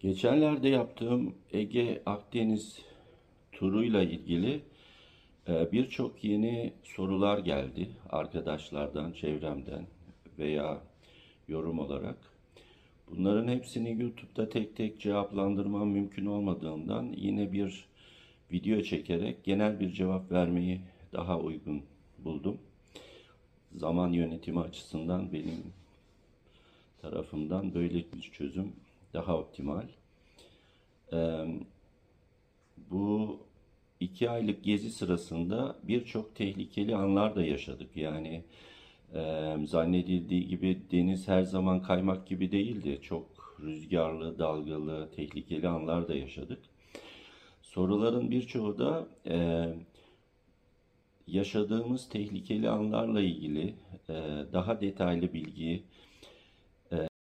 Geçenlerde yaptığım Ege Akdeniz turuyla ilgili e, birçok yeni sorular geldi arkadaşlardan, çevremden veya yorum olarak. Bunların hepsini YouTube'da tek tek cevaplandırmam mümkün olmadığından yine bir video çekerek genel bir cevap vermeyi daha uygun buldum. Zaman yönetimi açısından benim tarafımdan böyle bir çözüm daha optimal. Ee, bu iki aylık gezi sırasında birçok tehlikeli anlar da yaşadık. Yani e, zannedildiği gibi deniz her zaman kaymak gibi değildi. Çok rüzgarlı, dalgalı, tehlikeli anlar da yaşadık. Soruların birçoğu da e, yaşadığımız tehlikeli anlarla ilgili e, daha detaylı bilgi